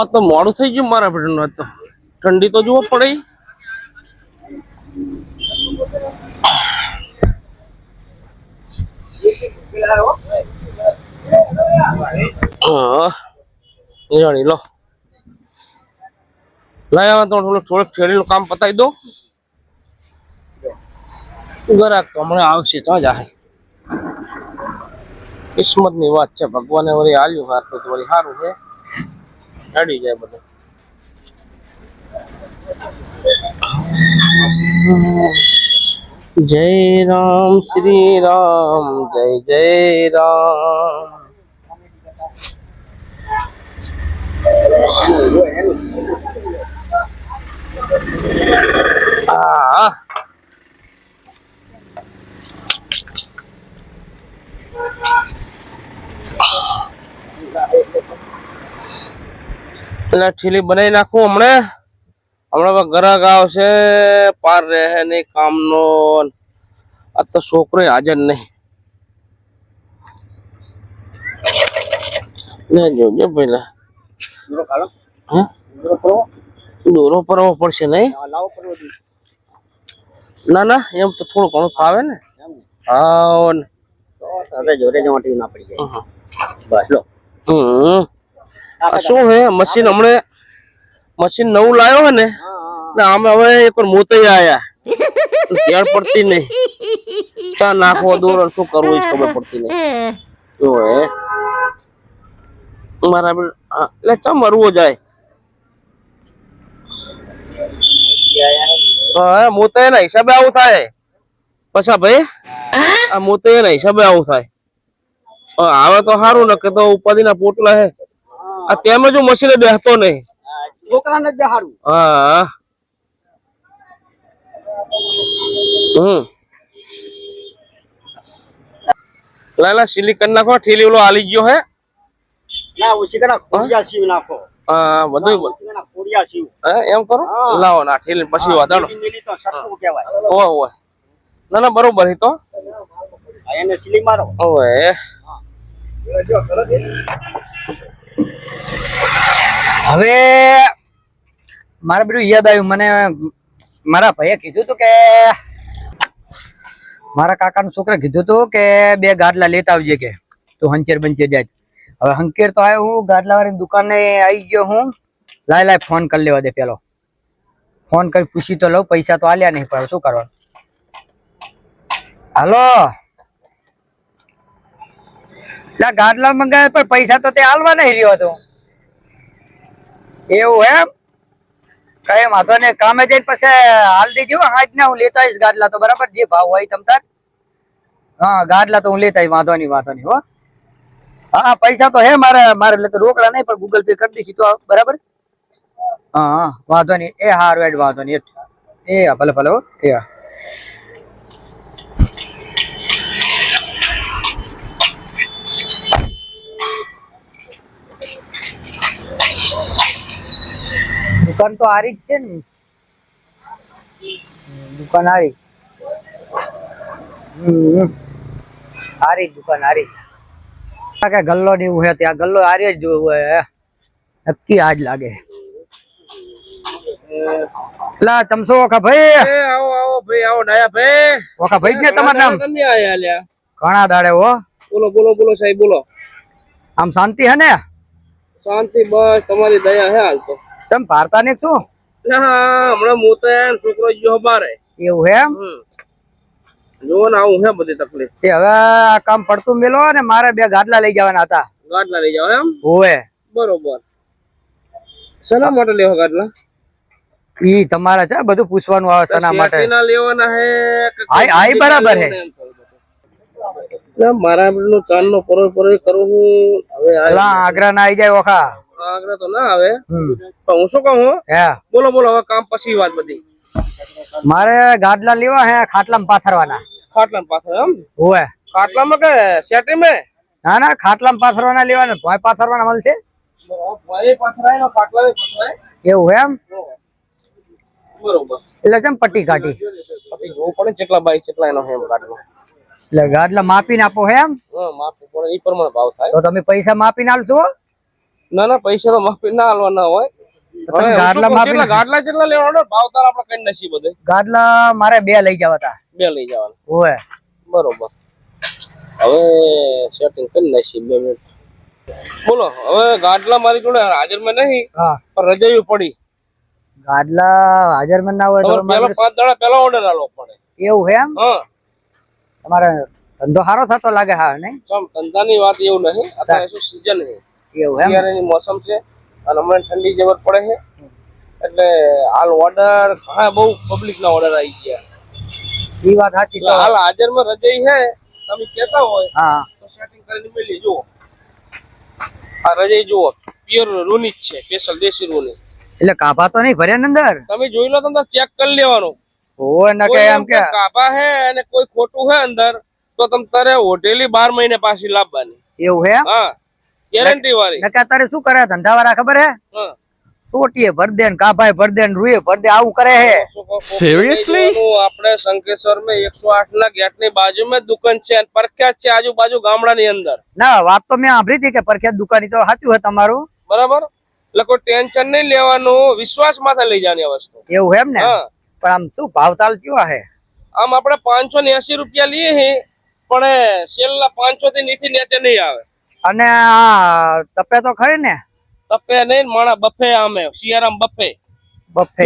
વાત તો મોડું થઈ ગયું મારા બેટનું તો. ઠંડી તો જુઓ પડે. થોડુંક ફેરીનું કામ પતાવી દો. ગરાક હમણાં આવશે ત્યાં જાય કિસ્મતની વાત છે, ભગવાને વળી હાલ્યું હાથ વળી સારું છે. અડી જાય બધું. જય રામ શ્રી રામ જય જય રામ. આ એટલે ઠીલી બનાવી નાખું હમણાં. હમણાં ગ્રાહક આવશે પાર રહે નહીં કામનો આ તો છોકરો હાજર નહીં. ને જોજો પેલા. દોરો પરવો પડશે નહીં? ના ના એમ તો થોડું ઘણું ફાવે ને. હા જોડે જવાથી ના પડી જાય. હમ. બસ લો. હમ. શું હે? મશીન હમણે મશીન નવું લાવ્યો હે ને? આમે હવે એક વાર મોતે આયા. ત્યાર પડતી નહીં. ચા નાખવો દૂર શું કરવું એ ખબર પડતી નહીં. એવું હે. મારા એટલે ચા મરવો જાય. હા મોતે હિસાબે આવું થાય. પછા ભાઈ? આ મોતે હિસાબે આવું થાય. હા, આવે તો સારું ને કે તો ઉપાધિના પોટલા હે. આ તેમજ જ હું મશીને બેસતો નહીં. છોકરાને જ બેહાડું. હા. હમ. લાલા સિલી કરી નાખો ઠેલી ઓલો આલી ગયો હે. ના ઓછી કરા કોડિયા સીવ નાખો. હા બધું કોડિયા સીવ. હે એમ કરો? લાવો ના ઠેલી પછી લીલી તો સસ્તું કહેવાય. ઓય ઓય ના ના બરોબર હે તો. એને સિલી મારો. ઓય હવે મારે બધું યાદ આવ્યું. મને મારા ભાઈએ કીધું તું કે મારા કાકાના છોકરા કીધું તું કે બે ગાદલા લેતા આવજે કે તું હંચેર બંચેર જાય. હવે હંકેર તો આવ્યો હું ગાદલા વાળી દુકાને આવી ગયો હું. લાય લાય ફોન કરી લેવા દે પેલો. ફોન કરી પૂછી તો લઉં, પૈસા તો આલ્યા નહીં, પણ શું કરવાનું? હાલો? ગાદલા મંગાવ્યા, પણ પૈસા તો તે હાલવા નહીં રહ્યો હતો. એવું એમ? કઈ વાંધો નહીં. કામે જઈને પછી હાલ દેજો હાજ ને હું લેતા આવીશ ગાડલા તો, બરાબર? જે ભાવ હોય તમ તાર. હા ગાડલા તો હું લેતા આવીશ, વાંધો નહીં વાંધો નહીં, હો. હા, પૈસા તો હે મારે મારે રોકડા નહીં, પણ ગૂગલ પે કરી દઈશ તો બરાબર? હા હા, વાંધો નહીં. એ હારું, એડ વાંધો નહીં એ ભલે ભલે, હો. એ હા દુકાન તો આરી જ છે ને. દુકાન આરી આરી દુકાન આરી કે ગલ્લો ની એવું ત્યાં? ગલ્લો આર્યો જ જોવું હે. નક્કી આજ લાગે. લા તમસો ઓખા ભાઈ? આવો આવો ભાઈ આવો ડાયા ભાઈ. ઓખા ભાઈ ને તમારું નામ? તમે આયા લ્યા. ઘણા દાડે હો. બોલો બોલો બોલો સાહેબ બોલો. આમ શાંતિ હે ને? શાંતિ બસ તમારી દયા હે હાલ તો. તમ ભારતા ને ના હમણાં મોતે છોકરો ગયો બારે. એવું હે એમ? જોવો ને આવું હે બધી તકલીફ. તે હવે આ કામ પડતું મેલો ને મારે બે ગાડલા લઈ જવાના હતા. ગાડલા લઈ જાવ એમ? હોવે. બરોબર. સના માટે લેવા ગાડલા ઈ તમારે છે બધું પૂછવાનું આવે સના માટે. શેતીના લેવાના હે આય- આય બરાબર હે. ના, મારા નો ચાંદ નો પરોય પરોય કરું હું. હવે આગ્રા ના આવી જાય ઓખા. આગ્રહ તો ના આવે. પણ હું શું કહું હે? બોલો બોલો હવે કામ પછી વાત બધી. મારે ગાડલા લેવા હે ખાટલામાં પાથરવાના. ખાટલા પાથર એમ? ખાટલા ખાટલામાં કે સેટી મે ના ના ખાટલામાં પાથરવાના લેવાના. ભાઈ પાથરવાના મળશે ભાઈ પાથરાય ને ખાટલા પાથરાય. એવું એમ? બરોબર. એટલે કેમ પટ્ટી કાઢી? પટ્ટી જોવું પડે કેટલા બાય કેટલા એનો હેમ કાઢવો. એટલે ગાડલા માપીને આપો હે એમ? હા માપવું પડે એ પ્રમાણે ભાવ થાય. તો તમે પૈસા માપીને આલશો ના ના પૈસા તો માફી ના હાલવાના હોય. ગાડલા કહું, ગાડલા કેટલા લેવાનો ભાવ તાર આપણે કઈ નસી બધે. ગાડલા મારે બે લઈ જવા હતા. બે લઈ જવાના. બરોબર. હવે સેટિંગ કરી નાખી બે મિનિટ બોલો હવે ગાડલા મારી જોડે હાજરમાં નહીં હા. પણ રજાયું પડી. ગાડલા હાજરમાં ના હોય તો પાંચ દાડા પહેલા ઓર્ડર આલવો પડે એવું હે એમ? હા. તમારે ધંધો સારો થતો લાગે હા નહીં? ધંધાની વાત એવું નહીં. અત્યારે શું સીઝન છે. એવું એમ? મોસમ છે અને હમણાં ઠંડી જબર પડે છે. એટલે હાલ ઓર્ડર ઘણા બહુ પબ્લિક ના ઓર્ડર આવી ગયા. એ વાત સાચી તો. હાલ હાજરમાં રજાઈ છે. તમે કહેતા હોય હા. તો સેટિંગ કરીને મેલી જુઓ. આ રજાઈ જુઓ. પ્યોર રૂની જ છે સ્પેશિયલ દેશી રૂની. એટલે કાપા તો નહીં ભર્યા અંદર? તમે જોઈ લો તમે ચેક કરી લેવાનું. ઓય ના કે એમ કે કે. કાપા હે અને કોઈ ખોટું હે અંદર તો તમે તારે હોટેલી બાર મહિને પાછી લાવવાની. એવું હે હા. ગેરંટી વાળી. નકા તારે શું કરે? ધંધા વાળા ખબર હે? હા. સોટીએ ભર દે ને કાભાઈ ભર દે ને રૂએ ભર દે આવું કરે હે. સિરિયસલી આપણે શંકેશ્વરમાં એકસો આઠ ના ગેટની બાજુ માં દુકાન છે અને પ્રખ્યાત છે આજુબાજુ ગામડા ની અંદર. ના વાત તો મેં સાંભળી હતી કે પરખ્યાત દુકાની તો સાચું હે તમારું. બરાબર? એટલે કોઈ ટેન્શન નહીં લેવાનું વિશ્વાસ માથે લઈ જવાની વસ્તુ. એવું એમ ને? પણ આમ શું ભાવતાલ કેવા હે? આમ આપણે પાંચસો ને એસી રૂપિયા લઈએ હે પણ છેલ્લા પાંચસો થી નીચે નીચે નહીં આવે. અને આ તપે તો ખરી ને? તપે નહીં માણા બફે આમે શિયારામ બફે. બફે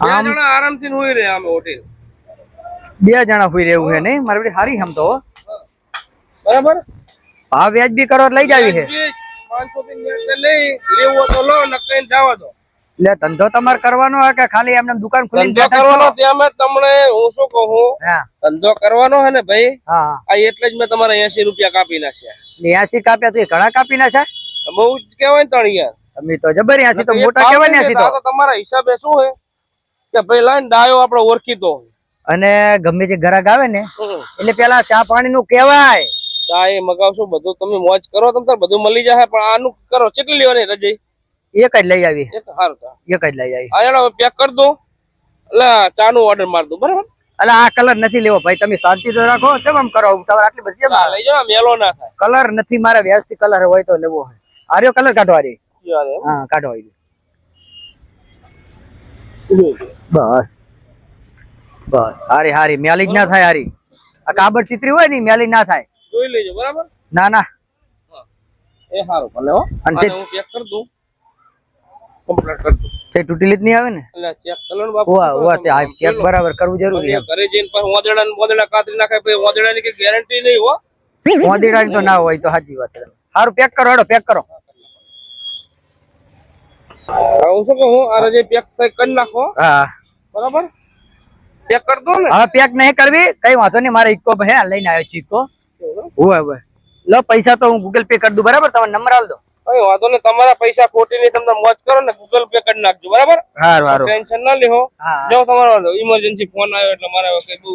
અને બે જણા આરામથી હોઈ રહે આમે હોટેલ. બે જણા હોઈ રહેવું હે નહીં? મારી બેટી હારી હમ તો. બરાબર? હા વ્યાજબી કરો લઈ જાવી છે પાંચસો થી લેવું તો લો નકઈ જવા દો. એટલે ધંધો તમારે કરવાનો હે કે ખાલી એમને દુકાન ખોલી ધંધો કરવાનો ત્યાં તમને હું શું કહું? ધંધો કરવાનો હે ને ભાઈ હા આ એટલે જ મેં તમારે એસી રૂપિયા કાપી નાખ્યા. નેયાસી કાપ્યા તો ઘણા કાપી નાખ્યા? બહુ જ કહેવાય તમે તો જબર તો મોટા કહેવાય તો. તમારા હિસાબે શું હોય કે ભાઈ લાઈન ડાયો આપણે ઓળખીતો. અને ગમે તે ગ્રાહક આવે ને એટલે પેલા ચા પાણી નું ચા એ મગાવશો બધું તમે મોજ કરો તમને બધું મળી જશે પણ આનું કરો કેટલી લેવાની રજઈ એક જ લઈ આવી. એક જ લઈ આવી. પેક કરી દો એટલે ચા નું ઓર્ડર માર દો બરાબર? એટલે આ કલર નથી લેવો ભાઈ. તમે શાંતિ તો રાખો. કેમ આમ કરો? તમારે આટલી બધી લઈ જાઓ મેલો ના થાય. કલર નથી મારે વ્યવસ્થિત કલર હોય તો લેવો હોય. આર્યો કલર કાઢો આરી હા કાઢો આવી બસ. બસ. હારી હારી. મેલી જ ના થાય હારી. આ કાબર ચિત્રી હોય ને મેલી ના થાય. જોઈ લેજો બરાબર? ના ના. એ સારું ભલે હો. અને હું પેક કરી દઉં. કમ્પ્લીટ કરી દઉં. તે તૂટેલી જ નહીં આવે ને? એટલે ચેક કરો ને બાપુ ઓવા ઓવા તે આ ચેક બરાબર કરવું જરૂરી પછી ઘરે જઈને પછી વાદળા ને વાદળા કાતરી નાખે પછી વાદળા ની કઈ ગેરંટી નહીં હો. છે મોદીડાની તો ના હોય તો સાચી વાત છે. સારું પેક કરો હેડો પેક કરો. હવે હું શું કહું આ રજે પેક કરી નાખો. હા. બરાબર? પેક કરી દો ને. હવે પેક નહીં કરવી કઈ વાંધો નહીં મારે ઇકો હે લઈને આવ્યો છું ઇકો. હોય હોય લો પૈસા તો હું ગૂગલ પે કરી દઉં બરાબર? તમારો નંબર આલ દો. કઈ વાંધો નહીં. તમારા પૈસા ખોટી નહીં તમને મોજ કરો ને ગૂગલ પે કરી નાખજો બરાબર? ટેન્શન ના લેહો જો તમારો ઇમરજન્સી ફોન આવ્યો એટલે મારે કઈ બહુ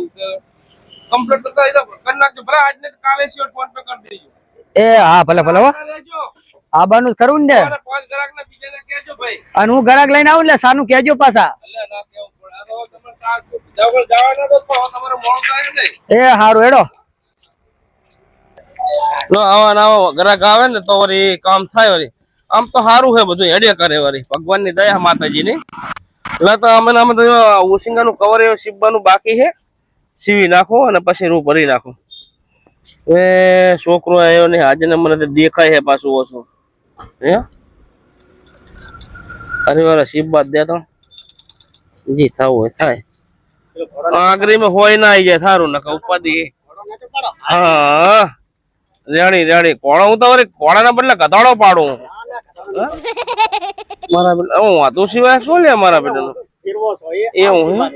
કમ્પ્લીટ કરી નાખજો. ભલે આજ ને કાલે સિવાય ફોન પે કરી દેજો. એ હા ભલે ભલે હો. આબાનું કરું ને? અને પાંચ ગ્રાહક ને બીજાને કેજો ભાઈ. અને હું ગ્રાહક લઈને આવું એટલે સાનું કેજો પાછા. એ હારું હેડો. જો આવા ને આવા ગ્રાહક આવે ને તો વળી કામ થાય વળી. આમ તો સારું છે બધું હેડે કરે વળી. ભગવાનની દયા માતાજીની. એટલે તો અમે ને અમે તો ઉસિંગાનું કવર એવું સીવવાનું બાકી છે. સીવી નાખો અને પછી રૂ ભરી નાખો. એ છોકરો આવ્યો ને આજે મને તો દેખાય છે પાછું ઓછું. હે? અરે વાળા બાદ દે તો. જી થવું હોય થાય. આગળીમાં હોય ના આવી જાય સારું નકા ઉપાધિ હા. Ready ready. કોણ હું તમારી કોણાના કોળાના બદલે ગધાડો પાડું. મારા બેટા હું વાતો સિવાય શું લે મારા બેટાનું એવું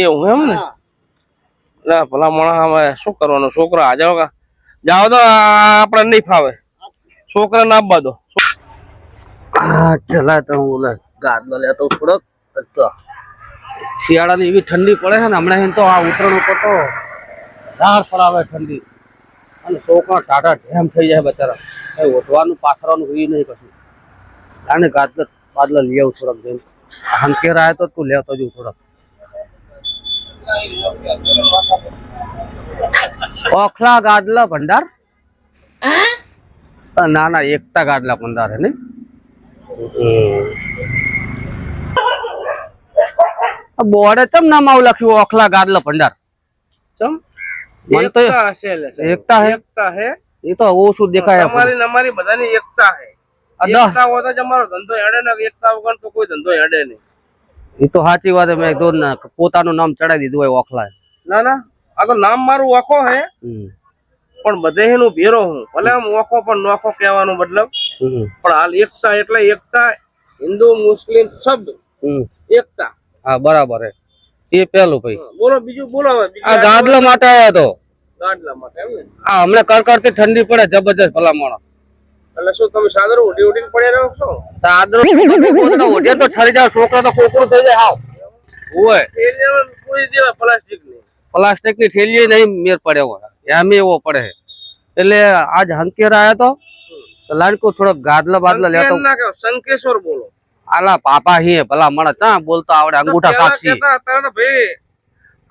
એવું એમ ને? ના ભલા મોણા હવે શું કરવાનું? છોકરા આ જાઓ જાઓ તો આપણે નહીં ફાવે. છોકરાને આપવા દો. ચલા તો હું ગાદલો લેતો થોડોક. શિયાળાની એવી ઠંડી પડે છે ને હમણાં તો આ ઉતરણ ઉપર તો પડાવે ઠંડી. અને છોકરા ટાટા ઢેમ થઈ જાય બચારા. કઈ ઓઢવાનું પાથરવાનું હોય નહીં કશું. આને ગાદલા બાદલા લઈ આવું થોડાક જઈને. હંકેર આવે તો તું લેતો જવું થોડાક. ઓખલા ગાદલા ભંડાર? ના ના એકતા ગાદલા ભંડાર હે ને? બોર્ડે ચમ નામ આવું લખ્યું ઓખલા ગાદલા ભંડાર? ચમ? મને તો એકતા હશે લે સાહેબ. એકતા હે એકતા હે એ તો ઓછું દેખાય આપણને. અમારી બધાની એકતા હે. એકતા હોય તો અમારો ધંધો હેડે ને એકતા વગર તો કોઈ ધંધો હેડે નહીં એ તો સાચી વાત છે. મેં કીધું ને પોતાનું નામ ચડાવી દીધું હોય ઓખલા ના ના આ તો નામ મારું ઓખો હે પણ બધે એનું ભેરો હું ભલે આમ ઓખો પણ નોખો કહેવાનો મતલબ. પણ હાલ એકતા એટલે એકતા હિન્દુ મુસ્લિમ શબ્દ. એકતા હા બરાબર હે એ પેલું ભાઈ. બોલો બીજું બોલો આ ગાદલા માટે આવ્યો તો. ગાડલા માટે એમ ને? હા હમણાં કડકડતી ઠંડી પડે જબરજસ્ત ભલામણ. એટલે શું તમે સાદર ઉડી ઉડીને પડ્યા રહો છો? સાદરો ઓઢે તો ઠરી જાય છોકરા તો કોકરું થઈ જાય હાવ. ઓય. કોઈ દેવા પ્લાસ્ટિકની પ્લાસ્ટિકની થેલી નહીં મેર પડે હોય એમ એવો પડે. એટલે આજ હંકેર આવ્યો તો લાડકો થોડો ગાદલા બાદલા લેતો. સંકેશ્વર બોલો. આલા પાપા હી ભલા મને ચા બોલતા આવડે અંગૂઠા અત્યારે ભાઈ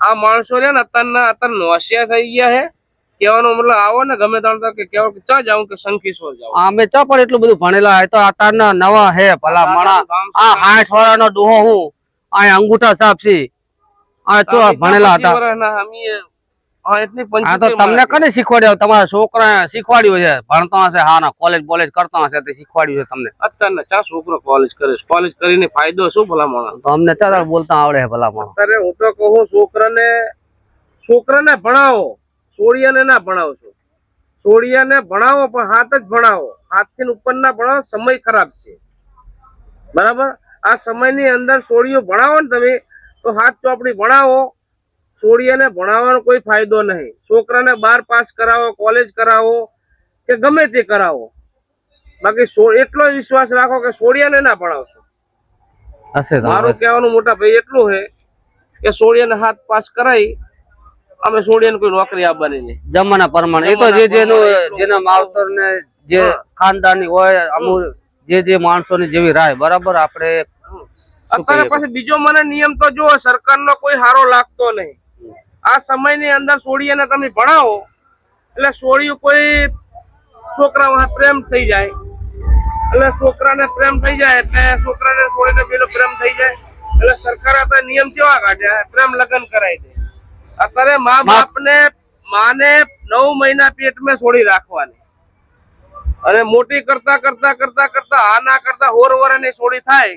આ માણસો છે ને અત્યારના અત્યારે નોશિયા થઈ ગયા હે કેવાનો મતલબ આવો ને ગમે તાણ કે કેવો કે ચા જાઉં કે શંખેશ્વર જાઉં. અમે ચા પણ એટલું બધું ભણેલા તો અત્યારના નવા હે ભલા મણા. આ વાળાનો ડોહો હું આ અંગૂઠા સાપસી. આ તો ભણેલા હતા. તમને કને શીખવાડ્યો તમારા છોકરા શીખવાડ્યું છે. ભણતો હશે હા ના કોલેજ બોલેજ કરતો હશે તે શીખવાડ્યું છે તમને. અત્યારના ચા છોકરો કોલેજ કરે કોલેજ કરીને ફાયદો શું ભલા માણસ? અમને બોલતા આવડે છે ભલા માણસ. અત્યારે હું તો કહું છોકરાને છોકરાને ભણાવો. સોળિયાને ના ભણાવશો સોળિયાને ભણાવો પણ હાથ જ ભણાવો. હાથથી ઉપર ના ભણાવો સમય ખરાબ છે. બરાબર? આ સમયની અંદર સોડિયો ભણાવો ને તમે તો હાથ ચોપડી ભણાવો. સોળિયાને ભણાવવાનો કોઈ ફાયદો નહીં. છોકરાને બાર પાસ કરાવો કોલેજ કરાવો કે ગમે તે કરાવો. બાકી એટલો વિશ્વાસ રાખો કે સોળિયાને ના ભણાવશો. મારું કહેવાનું મોટા ભાઈ એટલું છે કે સોળિયાને હાથ પાસ કરાવી અમે સોળિયાને કોઈ નોકરી આપવાની નહીં. જમાના પ્રમાણે. એ તો જે જેનું જેના માવતર ને જે ખાનદાની હોય અમુક જે જે માણસો ની જેવી રાય બરાબર? આપણે અત્યારે પછી બીજો મને નિયમ તો જો સરકારનો કોઈ હારો લાગતો નહીં. આ સમયની અંદર સોળિયાને તમે ભણાવો એટલે સોળિયું કોઈ છોકરા વાંહે પ્રેમ થઈ જાય. એટલે છોકરાને પ્રેમ થઈ જાય એટલે છોકરાને સોળીને પેલો પ્રેમ થઈ જાય. એટલે સરકાર અત્યારે નિયમ કેવા કાઢ્યા પ્રેમ લગ્ન કરાવી દે. અત્યારે મા બાપને માને નવ મહિના પેટમાં છોડી રાખવાની. અને મોટી કરતા કરતા કરતા કરતા આ ના કરતા હોર વરની છોડી થાય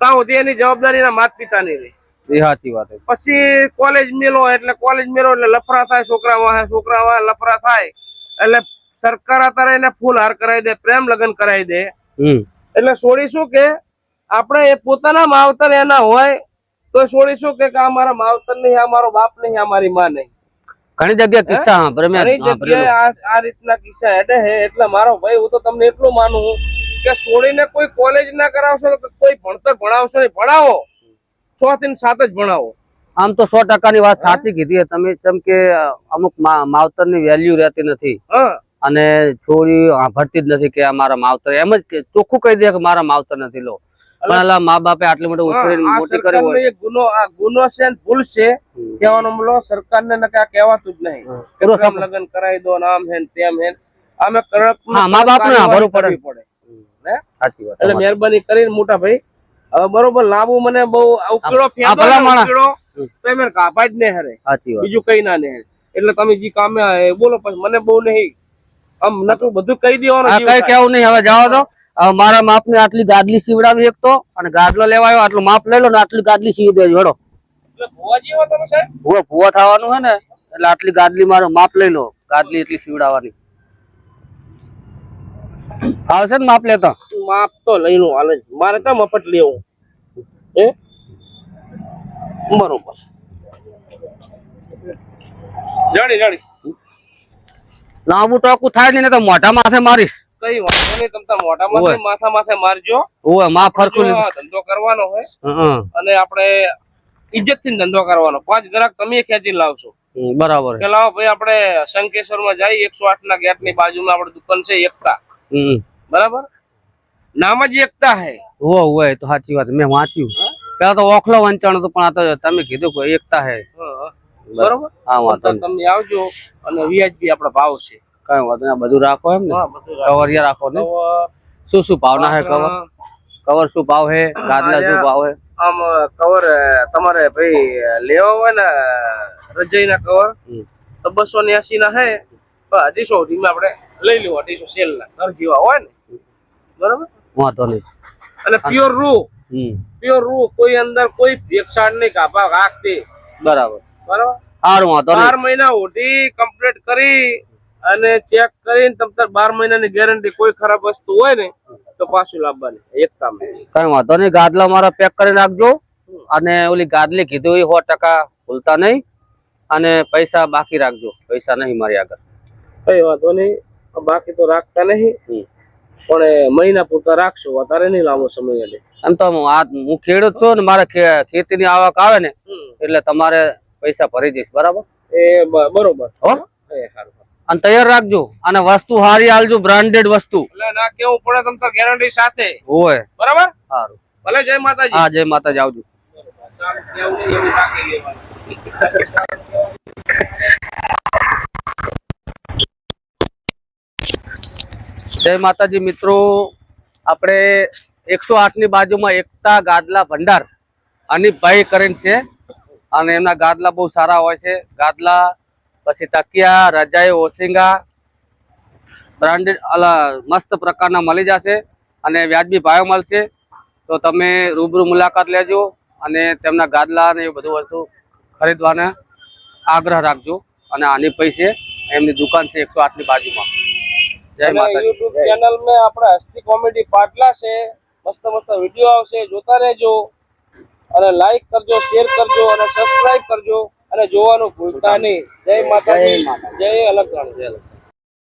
ત્યાં સુધી એની જવાબદારી એના માતા પિતાની રહે. એ સાચી વાત પછી કોલેજ મેલો એટલે કોલેજ મેલો એટલે લફરા થાય છોકરા વાહે છોકરા વાહે લફરા થાય. એટલે સરકાર અત્યારે એને ફૂલ હાર કરાવી દે પ્રેમ લગ્ન કરાવી દે. એટલે છોડી શું કે આપણે એ પોતાના માવતર એના હોય તો છોડી શું કે આ મારા માવતર નહીં આ મારો બાપ નહીં આ મારી માં નહીં. ઘણી જગ્યાએ કિસ્સા ઘણી જગ્યાએ આ રીતના કિસ્સા હેડે હે એટલે મારો ભાઈ હું તો તમને એટલું માનું કે છોડીને કોઈ કોલેજ ના કરાવશો તો કોઈ ભણતર ભણાવશો નહીં. ભણાવો. છ થી સાત જ ભણાવો. આમ તો સો ટકાની વાત સાચી કીધી તમે જેમ કે અમુક માવતરની વેલ્યુ રહેતી નથી. અને છોરી ભરતી જ નથી કે આ મારા માવતર. એમ જ ચોખ્ખું કહી દે કે મારા માવતર નથી લો. પણ મા બાપે આટલી મોટી ઉછેરીને મોટી કરી હોય. ગુનો આ ગુનો છે ને ભૂલ છે. કહેવાનો મતલબ સરકારને નકે કહેવાતું જ નહીં. પૂરો લગ્ન કરાવી દો નામ હે તેમ હે અમે કડક મા બાપને સાંભળવું પડે. સાચી વાત. એટલે. મહેરબાની કરીને મોટા ભાઈ બરોબર લાંબુ મને બહુ ઉકેડો ફેંકો તો એમ કાપા જ ને હરે. બીજું કઈ ના ને એટલે તમે જે કામે બોલો પછી મને બહુ નહીં. આમ નતું બધું કહી દેવાનું કઈ કેવું નહીં. હવે જાઓ તો મારા માપ ને આટલી ગાદલી સીવડાવી એક તો અને ગાદલો લેવા આવ્યો આટલું માપ લઈ લો ને આટલી ગાદલી સીવી દેજો. હેડો. ભૂવા ભુવા થવાનું છે ને એટલે આટલી ગાદલી મારો માપ લઈ લો. ગાદલી એટલી સીવડાવવાની. આવશે ને માપ લેતા? માપ તો લઈ લો હાલે મારે તો મફત લેવું? હે બરોબર. જાણી જાણી. લાંબુ ટોકું થાય ને તો મોઢા માથે મારીશ. કઈ વાંધો નહીં તમ તાર મોઢા માથે માથા માથે મારજો. ઓયમાં ફરકું ધંધો કરવાનો હોય. અને આપણે ઇજ્જતથી ધંધો કરવાનો. પાંચ ગ્રાહક તમે ખેંચી લાવશો. બરાબર કે લાવો ભાઈ આપણે શંકેશ્વરમાં જઈએ એકસો આઠ ના ગેટની બાજુમાં આપણે દુકાન છે એકતા. બરાબર? નામ જ એકતા હે. ઓ ઓવે તો સાચી વાત મેં વાંચ્યું. પેલા તો ઓખલો વંચાણ હતો પણ આ તો તમે કીધું કે એકતા હે. બરોબર? હા વાંધો તમે આવજો અને વ્યાજબી આપડે ભાવ છે. કઈ વાંધો નહીં બધું રાખો એમ ને. કવરિયા રાખો. ને? શું શું ભાવના હે કવર? કવર શું ભાવ હે? ગાદલા શું ભાવ હે? આમ કવર તમારે ભાઈ લેવા હોય ને રજાઈ ના કવર. તો બસો ન્યાસી ના હે અઢીસો સુધી આપણે લઈ લેવું અઢીસો સેલ ના ઘર જેવા હોય ને? બરોબર? વાંધો નહીં. અને પ્યોર રૂ હમ. પ્યોર રૂ કોઈ અંદર કોઈ ભેક્ષાડ નહીં કાપા રાખતી. બરાબર. બરાબર? સારું વાંધો બાર મહિના સુધી કમ્પ્લીટ કરી અને ચેક કરીને તમને બાર મહિનાની ગેરંટી કોઈ ખરાબ વસ્તુ હોય ને તો પાછું લાવવાની એક કામ. કઈ વાંધો નહીં ગાદલા મારા પેક કરી નાખજો. અને ઓલી ગાદલી કીધું એ સો ટકા ભૂલતા નહીં. અને પૈસા બાકી રાખજો. પૈસા નહીં મારી આગળ. કઈ વાંધો નહીં બાકી તો રાખતા નહીં. પણ મહિના પૂરતા રાખશો વધારે નહીં લાંબો સમય એટલે એમ તો હું આ હું ખેડૂત છું ને મારે ખેતીની આવક આવે ને એટલે તમારે પૈસા ભરી દઈશ બરાબર? એ બરોબર. હો? અને તૈયાર રાખજો. અને વસ્તુ સારી આલજો બ્રાન્ડેડ વસ્તુ. એટલે ના કેવું પડે તમ તાર ગેરંટી સાથે. હોય. બરાબર? સારું. ભલે જય માતાજી. હા જય માતાજી આવજો. જય માતાજી મિત્રો. આપણે એકસો આઠની બાજુમાં એકતા ગાદલા ભંડાર અનિપભાઈ કરીને છે. અને એમના ગાદલા બહુ સારા હોય છે. ગાદલા પછી તકિયા રજાઈ ઓસિંગા બ્રાન્ડેડ મસ્ત પ્રકારના મળી જશે અને વ્યાજબી ભાવે મળશે તો તમે રૂબરૂ મુલાકાત લેજો અને તેમના ગાદલા અને એ બધું વસ્તુ ખરીદવાના આગ્રહ રાખજો. અને આની પૈસે એમની દુકાન છે એકસો આઠની બાજુમાં. જય માતા યુટ્યુબ ચેનલ મેં આપણા હસ્તી કોમેડી પાટલા છે. મસ્ત મસ્ત વીડિયો આવશે. જોતા રહેજો. અને લાઈક કરજો શેર કરજો અને સબસ્ક્રાઇબ કરજો. અને જોવાનું ભૂલતા નહીં. જય માતાજી. જય અલગ જય અલગ